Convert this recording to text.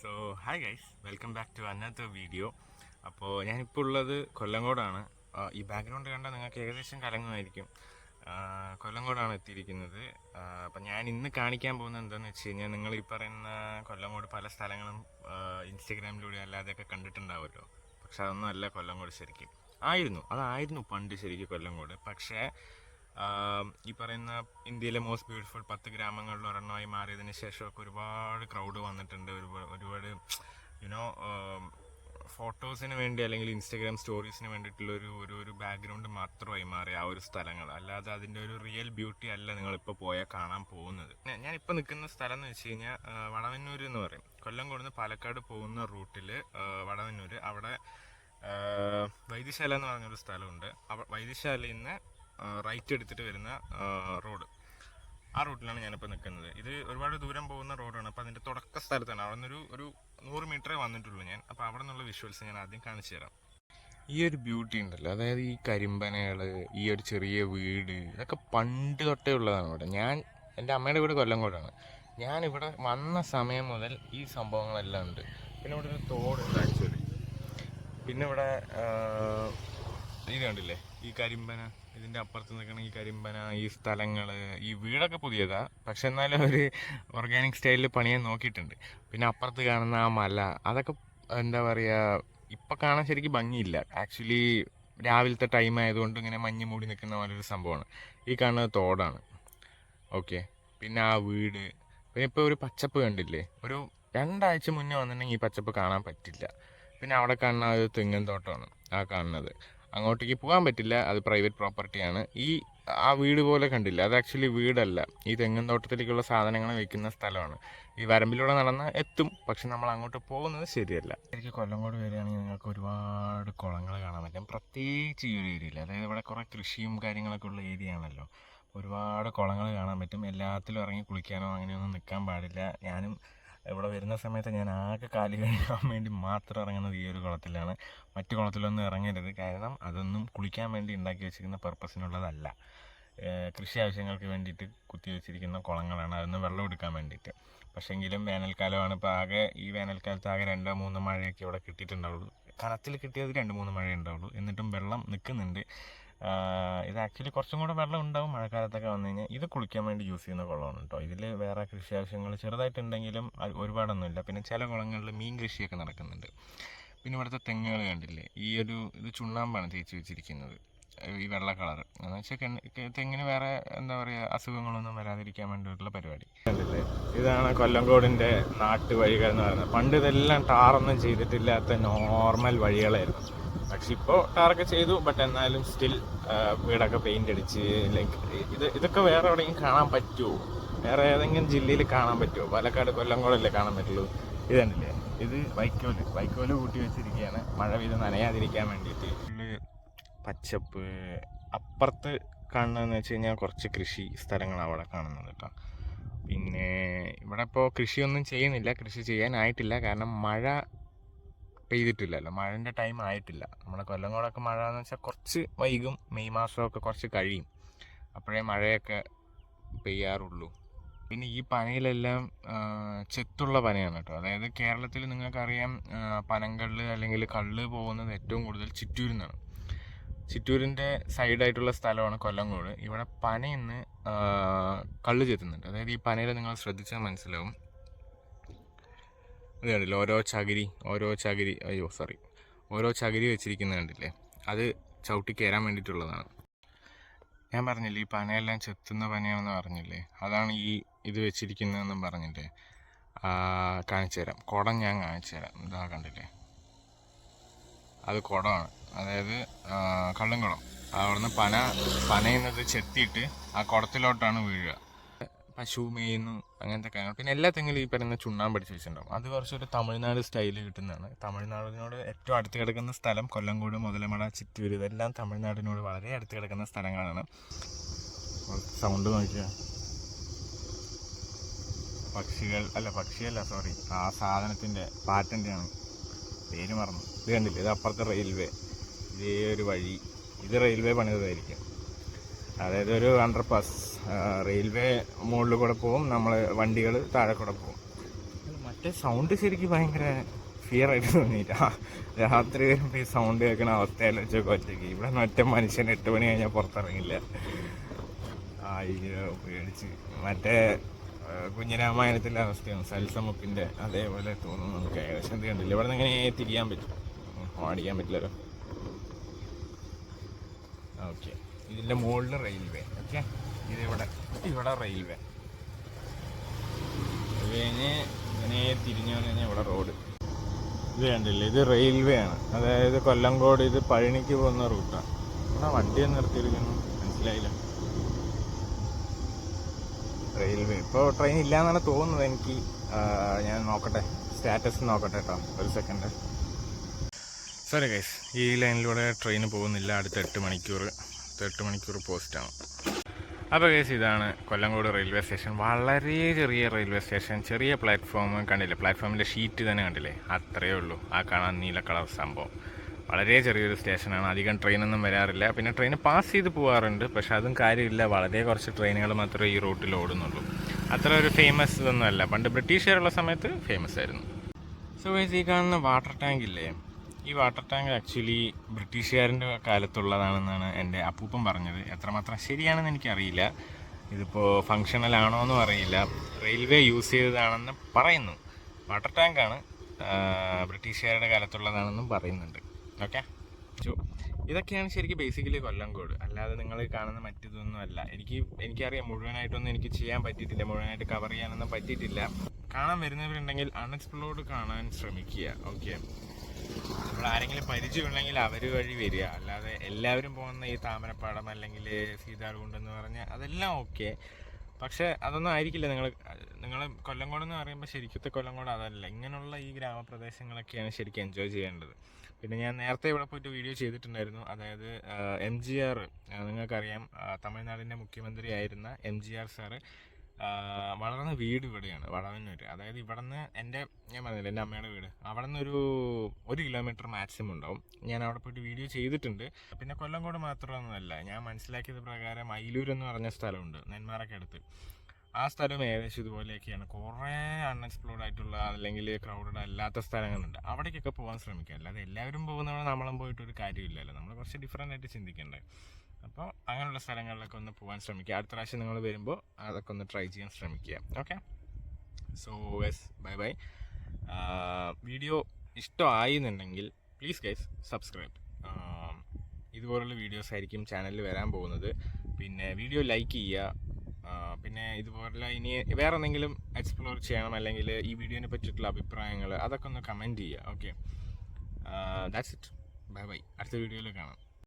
So hi guys welcome back to അന്നത്തെ video അപ്പോൾ ഞാനിപ്പോൾ ഉള്ളത് കൊല്ലങ്കോടാണ്. ഈ ബാക്ക്ഗ്രൗണ്ട് കണ്ടാൽ നിങ്ങൾക്ക് ഏകദേശം കലങ്ങുമായിരിക്കും. കൊല്ലങ്കോടാണ് എത്തിയിരിക്കുന്നത്. അപ്പം ഞാൻ ഇന്ന് കാണിക്കാൻ പോകുന്നത് എന്താണെന്ന് വെച്ച് കഴിഞ്ഞാൽ നിങ്ങൾ ഈ പറയുന്ന കൊല്ലങ്കോട് പല സ്ഥലങ്ങളും ഇൻസ്റ്റഗ്രാമിലൂടെ അല്ലാതെയൊക്കെ കണ്ടിട്ടുണ്ടാവുമല്ലോ. പക്ഷെ അതൊന്നും അല്ല കൊല്ലങ്കോട് ശരിക്കും. ആയിരുന്നു. അതായിരുന്നു പണ്ട് ശരിക്കും കൊല്ലങ്കോട്. പക്ഷേ ഈ പറയുന്ന ഇന്ത്യയിലെ മോസ്റ്റ് ബ്യൂട്ടിഫുൾ പത്ത് ഗ്രാമങ്ങളിൽ ഒരെണ്ണമായി മാറിയതിന് ശേഷമൊക്കെ ഒരുപാട് ക്രൗഡ് വന്നിട്ടുണ്ട്. ഒരുപാട് ഫോട്ടോസിന് വേണ്ടി അല്ലെങ്കിൽ ഇൻസ്റ്റാഗ്രാം സ്റ്റോറീസിന് വേണ്ടിയിട്ടുള്ള ഒരു ഒരു ബാക്ക്ഗ്രൗണ്ട് മാത്രമായി മാറി ആ ഒരു സ്ഥലങ്ങൾ. അല്ലാതെ അതിന്റെ ഒരു റിയൽ ബ്യൂട്ടി അല്ല നിങ്ങളിപ്പോൾ പോയാൽ കാണാൻ പോകുന്നത്. ഞാനിപ്പോൾ നിൽക്കുന്ന സ്ഥലം എന്ന് വെച്ച് കഴിഞ്ഞാൽ വടവന്നൂർ എന്ന് പറയും. കൊല്ലം കൊടുന്ന് പാലക്കാട് പോകുന്ന റൂട്ടിൽ വടവന്നൂർ അവിടെ വൈദ്യശാല എന്ന് പറഞ്ഞൊരു സ്ഥലമുണ്ട്. വൈദ്യശാലയിൽ നിന്ന് റൈറ്റ് എടുത്തിട്ട് വരുന്ന റോഡ്. ആ റൂട്ടിലാണ് ഞാനിപ്പോൾ നിൽക്കുന്നത്. ഇത് ഒരുപാട് ദൂരം പോകുന്ന റോഡാണ്. അപ്പോൾ അതിന്റെ തുടക്ക സ്ഥലത്താണ്. അവിടെ നിന്നൊരു ഒരു നൂറ് മീറ്ററേ വന്നിട്ടുള്ളൂ ഞാൻ. അപ്പോൾ അവിടെ നിന്നുള്ള വിഷ്വൽസ് ഞാൻ ആദ്യം കാണിച്ചു തരാം. ഈ ഒരു ബ്യൂട്ടി ഉണ്ടല്ലോ. അതായത് ഈ കരിമ്പനകൾ ഈ ഒരു ചെറിയ വീട് ഇതൊക്കെ പണ്ട് തൊട്ടേ ഉള്ളതാണ് ഇവിടെ. ഞാൻ എന്റെ അമ്മയുടെ വീട് കൊല്ലംകോടാണ്. ഞാൻ ഇവിടെ വന്ന സമയം മുതൽ ഈ സംഭവങ്ങളെല്ലാം ഉണ്ട്. പിന്നെ ഇവിടെ ഒരു തോടുണ്ട് ആക്ച്വലി പിന്നെ ഇവിടെ ഇത് കണ്ടില്ലേ? ഈ കരിമ്പന ഇതിന്റെ അപ്പുറത്ത് ഈ കരിമ്പന ഈ സ്ഥലങ്ങൾ ഈ വീടൊക്കെ പുതിയതാ. പക്ഷെ എന്നാലും ഒരു ഓർഗാനിക് സ്റ്റൈലിൽ പണിയാൻ നോക്കിയിട്ടുണ്ട്. പിന്നെ അപ്പുറത്ത് കാണുന്ന ആ മല അതൊക്കെ എന്താ പറയുക ഇപ്പം കാണാൻ ശരിക്കും ഭംഗിയില്ല. ആക്ച്വലി രാവിലത്തെ ടൈം ആയതുകൊണ്ട് ഇങ്ങനെ മഞ്ഞ് മൂടി നിൽക്കുന്ന പോലെ ഒരു സംഭവമാണ്. ഈ കാണുന്നത് തോടാണ്. ഓക്കെ പിന്നെ ആ വീട്. പിന്നെ ഇപ്പോൾ ഒരു പച്ചപ്പ് കണ്ടില്ലേ? ഒരു രണ്ടാഴ്ച മുന്നേ വന്നിട്ടുണ്ടെങ്കിൽ ഈ പച്ചപ്പ് കാണാൻ പറ്റില്ല. പിന്നെ അവിടെ കാണുന്ന ഒരു തെങ്ങൻ തോട്ടമാണ് ആ കാണുന്നത്. അങ്ങോട്ടേക്ക് പോകാൻ പറ്റില്ല. അത് പ്രൈവറ്റ് പ്രോപ്പർട്ടിയാണ് ഈ ആ വീട് പോലെ കണ്ടില്ല. അത് ആക്ച്വലി വീടല്ല. ഈ തെങ്ങും തോട്ടത്തിലേക്കുള്ള സാധനങ്ങൾ വെക്കുന്ന സ്ഥലമാണ്. ഈ വരമ്പിലൂടെ നടന്ന് എത്തും. പക്ഷെ നമ്മൾ അങ്ങോട്ട് പോകുന്നത് ശരിയല്ല. ശരിക്കും കൊല്ലങ്കോട് വരികയാണെങ്കിൽ നിങ്ങൾക്ക് ഒരുപാട് കുളങ്ങൾ കാണാൻ പറ്റും. പ്രത്യേകിച്ച് ഈ ഒരു ഏരിയയിൽ അതായത് ഇവിടെ കുറേ കൃഷിയും കാര്യങ്ങളൊക്കെ ഉള്ള ഏരിയ ആണല്ലോ. ഒരുപാട് കുളങ്ങൾ കാണാൻ പറ്റും. എല്ലാത്തിലും ഇറങ്ങി കുളിക്കാനോ അങ്ങനെയൊന്നും നിൽക്കാൻ പാടില്ല. ഞാനും ഇവിടെ വരുന്ന സമയത്ത് ഞാൻ ആകെ കാലി കഴിക്കാൻ വേണ്ടി മാത്രം ഇറങ്ങുന്നത് ഈ ഒരു കുളത്തിലാണ്. മറ്റു കുളത്തിലൊന്നും ഇറങ്ങരുത്. കാരണം അതൊന്നും കുളിക്കാൻ വേണ്ടി ഉണ്ടാക്കി വെച്ചിരിക്കുന്ന പർപ്പസിനുള്ളതല്ല കൃഷി ആവശ്യങ്ങൾക്ക് വേണ്ടിയിട്ട് കുത്തി വെച്ചിരിക്കുന്ന കുളങ്ങളാണ്. അതൊന്ന് വെള്ളം എടുക്കാൻ വേണ്ടിയിട്ട്. പക്ഷേങ്കിലും വേനൽക്കാലമാണ്. ഇപ്പോൾ ആകെ ഈ വേനൽക്കാലത്ത് ആകെ രണ്ടോ മൂന്നോ മഴയൊക്കെ ഇവിടെ കിട്ടിയിട്ടുണ്ടാവുള്ളൂ. കനത്തിൽ കിട്ടിയത് രണ്ട് മൂന്ന് മഴ ഉണ്ടാവുള്ളൂ. എന്നിട്ടും വെള്ളം നിൽക്കുന്നുണ്ട്. ഇത് ആക്ച്വലി കുറച്ചും കൂടെ വെള്ളം ഉണ്ടാവും മഴക്കാലത്തൊക്കെ വന്നു കഴിഞ്ഞാൽ ഇത് കുളിക്കാൻ വേണ്ടി യൂസ് ചെയ്യുന്ന കുളമാണ് കേട്ടോ ഇതിൽ വേറെ കൃഷി ആവശ്യങ്ങൾ ചെറുതായിട്ടുണ്ടെങ്കിലും ഒരുപാടൊന്നുമില്ല. പിന്നെ ചില കുളങ്ങളിൽ മീൻ കൃഷിയൊക്കെ നടക്കുന്നുണ്ട്. പിന്നെ ഇവിടുത്തെ തെങ്ങുകൾ കണ്ടില്ലേ? ഈ ഒരു ഇത് ചുണ്ണാമ്പാണ് തേച്ച് വെച്ചിരിക്കുന്നത്. ഈ വെള്ള കളർ എന്ന് വെച്ചാൽ തെങ്ങിന് വേറെ എന്താ പറയുക അസുഖങ്ങളൊന്നും വരാതിരിക്കാൻ വേണ്ടിയിട്ടുള്ള പരിപാടി. കണ്ടില്ലേ? ഇതാണ് കൊല്ലംകോടിന്റെ നാട്ടുവഴികൾ എന്ന് പറയുന്നത്. പണ്ട് ഇതെല്ലാം ടാറൊന്നും ചെയ്തിട്ടില്ലാത്ത നോർമൽ വഴികളായിരുന്നു. പക്ഷെ ഇപ്പോൾ ടാറൊക്കെ ചെയ്തു ബട്ട് എന്നാലും സ്റ്റിൽ വീടൊക്കെ പെയിന്റ് അടിച്ച് ലൈക്ക് ഇത് ഇതൊക്കെ വേറെ എവിടെയെങ്കിലും കാണാൻ പറ്റുമോ വേറെ ഏതെങ്കിലും ജില്ലയിൽ കാണാൻ പറ്റുമോ പാലക്കാട് കൊല്ലംകോടല്ലേ കാണാൻ പറ്റുള്ളൂ. ഇത് തന്നെയല്ലേ ഇത് വൈക്കോൽ. വൈക്കോൽ കൂട്ടി വെച്ചിരിക്കുകയാണ്. മഴ പെയ്ത് നനയാതിരിക്കാൻ വേണ്ടിയിട്ട്. പച്ചപ്പ്. അപ്പുറത്ത് കാണുന്നതെന്ന് വെച്ച് കഴിഞ്ഞാൽ കുറച്ച് കൃഷി സ്ഥലങ്ങളാണ് അവിടെ കാണുന്നത് കേട്ടോ. പിന്നെ ഇവിടെ ഇപ്പോൾ കൃഷിയൊന്നും ചെയ്യുന്നില്ല. കൃഷി ചെയ്യാനായിട്ടില്ല. കാരണം മഴ പെയ്തിട്ടില്ലല്ലോ. മഴന്റെ ടൈം ആയിട്ടില്ല. നമ്മുടെ കൊല്ലങ്കോടൊക്കെ മഴ എന്ന് വെച്ചാൽ കുറച്ച് വൈകും മെയ് മാസമൊക്കെ കുറച്ച് കഴിയും. അപ്പോഴേ മഴയൊക്കെ പെയ്യാറുള്ളൂ. പിന്നെ ഈ പനയിലെല്ലാം ചെത്തുള്ള പനയാണ് കേട്ടോ. അതായത് കേരളത്തിൽ നിങ്ങൾക്കറിയാം പനങ്കൾ അല്ലെങ്കിൽ കള്ള് പോകുന്നത് ഏറ്റവും കൂടുതൽ ചിറ്റൂരിൽ നിന്നാണ് ചിറ്റൂരിന്റെ സൈഡായിട്ടുള്ള സ്ഥലമാണ് കൊല്ലങ്കോട് ഇവിടെ പനയിന്ന് കള്ള് ചെത്തുന്നുണ്ട്. അതായത് ഈ പനയിൽ നിങ്ങൾ ശ്രദ്ധിച്ചാൽ മനസ്സിലാവും. ഇത് കണ്ടില്ലേ? ഓരോ ചകിരി ഓരോ ചകിരി അയ്യോ സോറി ഓരോ ചകിരി വെച്ചിരിക്കുന്നത് കണ്ടില്ലേ? അത് ചവിട്ടി കയറാൻ വേണ്ടിയിട്ടുള്ളതാണ്. ഞാൻ പറഞ്ഞില്ലേ ഈ പനയെല്ലാം ചെത്തുന്ന പനയാണെന്ന് പറഞ്ഞില്ലേ? അതാണ് ഈ ഇത് വെച്ചിരിക്കുന്നതെന്നും പറഞ്ഞില്ലേ? കാണിച്ചു തരാം. കുടം ഞാൻ കാണിച്ചു തരാം. ഇതാ കണ്ടില്ലേ? അത് കുടമാണ്. അതായത് കള്ളുംകുളം. അവിടുന്ന് പന പനയുന്നത് ചെത്തിയിട്ട് ആ കുടത്തിലോട്ടാണ് വീഴുക. പശു മേയുന്നു അങ്ങനത്തെ കാര്യങ്ങൾ പിന്നെ എല്ലാ തെങ്ങിലും ഈ പറയുന്ന ചുണ്ണാമ്പ് അടിച്ച് വെച്ചിട്ടുണ്ടാവും അത് കുറച്ചൊരു തമിഴ്നാട് സ്റ്റൈലിൽ കിട്ടുന്നതാണ്. തമിഴ്നാടിനോട് ഏറ്റവും അടുത്ത് കിടക്കുന്ന സ്ഥലം കൊല്ലംകോട് മുതലമട ചിറ്റൂർ ഇതെല്ലാം തമിഴ്നാടിനോട് വളരെ അടുത്ത് കിടക്കുന്ന സ്ഥലങ്ങളാണ്. സൗണ്ട് നോക്കിയ. പക്ഷികൾ അല്ല പക്ഷിയല്ല സോറി ആ സാധനത്തിന്റെ പാറ്റന്റെ ആണ് പേര് മറന്നു. ഇത് കണ്ടില്ല? ഇത് അപ്പുറത്തെ റെയിൽവേ ഇതേ ഒരു വഴി. ഇത് റെയിൽവേ പണിതതായിരിക്കും. അതായത് ഒരു അണ്ടർപാസ് റെയിൽവേ മുകളിൽ കൂടെ പോകും നമ്മൾ വണ്ടികൾ താഴെ കൂടെ പോകും. മറ്റേ സൗണ്ട് ശരിക്കും ഭയങ്കര ഫിയർ ആയിട്ട് തോന്നിയില്ല. രാത്രി വരുമ്പോൾ ഈ സൗണ്ട് കേൾക്കുന്ന അവസ്ഥ വെച്ചൊക്കെ ഒറ്റയ്ക്ക് ഇവിടെ നിന്ന് ഒറ്റ മനുഷ്യൻ എട്ട് മണി കഴിഞ്ഞാൽ പുറത്തിറങ്ങില്ല. അയ്യോ പേടിച്ച്. മറ്റേ കുഞ്ഞിരാമായണത്തിന്റെ അവസ്ഥയാണ്. സൽസമുപ്പിന്റെ അതേപോലെ തോന്നുന്നു നമുക്ക് ഏകദേശം കണ്ടില്ല. ഇവിടെ നിന്ന് ഇങ്ങനെ തിരിയാൻ പറ്റും? ഓടിക്കാൻ പറ്റില്ലല്ലോ. ഓക്കെ. ഇതിന്റെ മുകളിൽ റെയിൽവേ ഓക്കെ? ഇതിവിടെ ഇവിടെ റെയിൽവേ. കഴിഞ്ഞ് ഇങ്ങനെ തിരിഞ്ഞു കഴിഞ്ഞാൽ ഇവിടെ റോഡ്. ഇത് കണ്ടില്ലേ? ഇത് റെയിൽവേ ആണ്. അതായത് കൊല്ലംകോട് ഇത് പഴനിക്ക് പോകുന്ന റൂട്ടാണ് ഇവിടെ വണ്ടി നിർത്തിയിരിക്കുന്നു. മനസ്സിലായില്ല. റെയിൽവേ. ഇപ്പോൾ ട്രെയിൻ ഇല്ല എന്നാണ് തോന്നുന്നത് എനിക്ക്. ഞാൻ നോക്കട്ടെ. സ്റ്റാറ്റസ് നോക്കട്ടെ കേട്ടോ ഒരു സെക്കൻഡ് സോറി ഗൈസ് ഈ ലൈനിലൂടെ ട്രെയിൻ പോകുന്നില്ല. അടുത്ത എട്ട് മണിക്കൂർ അടുത്ത എട്ട് മണിക്കൂർ പോസ്റ്റാണ് അപ്പോൾ കേസ് ഇതാണ് കൊല്ലങ്കോട് റെയിൽവേ സ്റ്റേഷൻ വളരെ ചെറിയ റെയിൽവേ സ്റ്റേഷൻ ചെറിയ പ്ലാറ്റ്ഫോം കണ്ടില്ലേ? പ്ലാറ്റ്ഫോമിന്റെ ഷീറ്റ് തന്നെ കണ്ടില്ലേ? അത്രയേ ഉള്ളൂ. ആ കാണാൻ നീല കളർ സംഭവം. വളരെ ചെറിയൊരു സ്റ്റേഷനാണ് അധികം ട്രെയിനൊന്നും വരാറില്ല. പിന്നെ ട്രെയിൻ പാസ് ചെയ്ത് പോകാറുണ്ട് പക്ഷെ അതും കാര്യമില്ല. വളരെ കുറച്ച് ട്രെയിനുകൾ മാത്രമേ ഈ റൂട്ടിൽ ഓടുന്നുള്ളൂ. അത്ര ഒരു ഫേമസ് ഇതൊന്നുമല്ല പണ്ട് ബ്രിട്ടീഷുകാരുള്ള സമയത്ത് ഫേമസ് ആയിരുന്നു. സോ ഈ കാണുന്ന വാട്ടർ ടാങ്ക് ഇല്ലേ? ഈ വാട്ടർ ടാങ്ക് ആക്ച്വലി ബ്രിട്ടീഷുകാരന്റെ കാലത്തുള്ളതാണെന്നാണ് എന്റെ അപ്പൂപ്പൻ പറഞ്ഞത്. എത്രമാത്രം ശരിയാണെന്ന് എനിക്കറിയില്ല. ഇതിപ്പോൾ ഫങ്ഷണൽ ആണോ എന്നും അറിയില്ല. റെയിൽവേ യൂസ് ചെയ്തതാണെന്ന് പറയുന്നു. വാട്ടർ ടാങ്കാണ് ബ്രിട്ടീഷുകാരുടെ കാലത്തുള്ളതാണെന്നും പറയുന്നുണ്ട്. ഓക്കെ? സോ ഇതൊക്കെയാണ് ശരിക്കും ബേസിക്കലി കൊല്ലം കോഡ് അല്ലാതെ നിങ്ങൾ കാണുന്ന മറ്റിതൊന്നും അല്ല. എനിക്ക് എനിക്കറിയാം മുഴുവനായിട്ടൊന്നും എനിക്ക് ചെയ്യാൻ പറ്റിയിട്ടില്ല. മുഴുവനായിട്ട് കവർ ചെയ്യാനൊന്നും പറ്റിയിട്ടില്ല. കാണാൻ വരുന്നവരുണ്ടെങ്കിൽ അൺഎക്സ്പ്ലോർഡ് കാണാൻ ശ്രമിക്കുക. ഓക്കെ? നമ്മൾ ആരെങ്കിലും പരിചയമുണ്ടെങ്കിൽ അവർ വഴി വരിക. അല്ലാതെ എല്ലാവരും പോകുന്ന ഈ താമരപ്പാടം അല്ലെങ്കിൽ സീതാർകുണ്ട് എന്ന് പറഞ്ഞാൽ അതെല്ലാം ഓക്കെ. പക്ഷേ അതൊന്നും ആയിരിക്കില്ല. നിങ്ങൾ നിങ്ങൾ കൊല്ലംകോട് എന്ന് പറയുമ്പോൾ ശരിക്കത്തെ കൊല്ലംകോട് അതല്ല. ഇങ്ങനെയുള്ള ഈ ഗ്രാമപ്രദേശങ്ങളൊക്കെയാണ് ശരിക്കും എൻജോയ് ചെയ്യേണ്ടത്. പിന്നെ ഞാൻ നേരത്തെ ഇവിടെ പോയിട്ട് വീഡിയോ ചെയ്തിട്ടുണ്ടായിരുന്നു. അതായത് എം ജി ആർ നിങ്ങൾക്കറിയാം. തമിഴ്നാടിന്റെ മുഖ്യമന്ത്രി ആയിരുന്ന എം ജി ആർ സാറ് വളർന്ന വീട് ഇവിടെയാണ് വളവന്നൂർ അതായത് ഇവിടെ നിന്ന് എന്റെ ഞാൻ പറഞ്ഞില്ല എന്റെ അമ്മയുടെ വീട്. അവിടെ നിന്ന് ഒരു ഒരു കിലോമീറ്റർ മാക്സിമം ഉണ്ടാവും. ഞാൻ അവിടെ പോയിട്ട് വീഡിയോ ചെയ്തിട്ടുണ്ട്. പിന്നെ കൊല്ലംകോട് മാത്രമൊന്നുമല്ല ഞാൻ മനസ്സിലാക്കിയത് പ്രകാരം അയിലൂർ എന്ന് പറഞ്ഞ സ്ഥലമുണ്ട് നെന്മാറൊക്കെ അടുത്ത് ആ സ്ഥലം ഏകദേശം ഇതുപോലെയൊക്കെയാണ്. കുറേ അൺഎക്സ്പ്ലോർഡ് ആയിട്ടുള്ള അല്ലെങ്കിൽ ക്രൗഡഡ് അല്ലാത്ത സ്ഥലങ്ങളുണ്ട്. അവിടേക്കൊക്കെ പോകാൻ ശ്രമിക്കുക അല്ലാതെ എല്ലാവരും പോകുന്നവിടെ നമ്മളും പോയിട്ട് ഒരു കാര്യമില്ലല്ലോ. നമ്മൾ കുറച്ച് ഡിഫറെന്റ് ആയിട്ട് ചിന്തിക്കണ്ടേ. അപ്പോൾ അങ്ങനെയുള്ള സ്ഥലങ്ങളിലൊക്കെ ഒന്ന് പോകാൻ ശ്രമിക്കുക. അടുത്ത പ്രാവശ്യം നിങ്ങൾ വരുമ്പോൾ അതൊക്കെ ഒന്ന് ട്രൈ ചെയ്യാൻ ശ്രമിക്കുക. Okay so yes bye bye video ഇഷ്ടമായി എന്നുണ്ടെങ്കിൽ പ്ലീസ് ഗൈസ് സബ്സ്ക്രൈബ് ഇതുപോലുള്ള വീഡിയോസ് ആയിരിക്കും ചാനലിൽ വരാൻ പോകുന്നത്. പിന്നെ വീഡിയോ ലൈക്ക് ചെയ്യുക. പിന്നെ ഇതുപോലുള്ള ഇനി വേറെ എന്തെങ്കിലും എക്സ്പ്ലോർ ചെയ്യണം അല്ലെങ്കിൽ ഈ വീഡിയോനെ പറ്റിയിട്ടുള്ള അഭിപ്രായങ്ങൾ അതൊക്കെ ഒന്ന് കമന്റ് ചെയ്യുക. Okay that's it bye bye അടുത്ത വീഡിയോയിൽ കാണാം.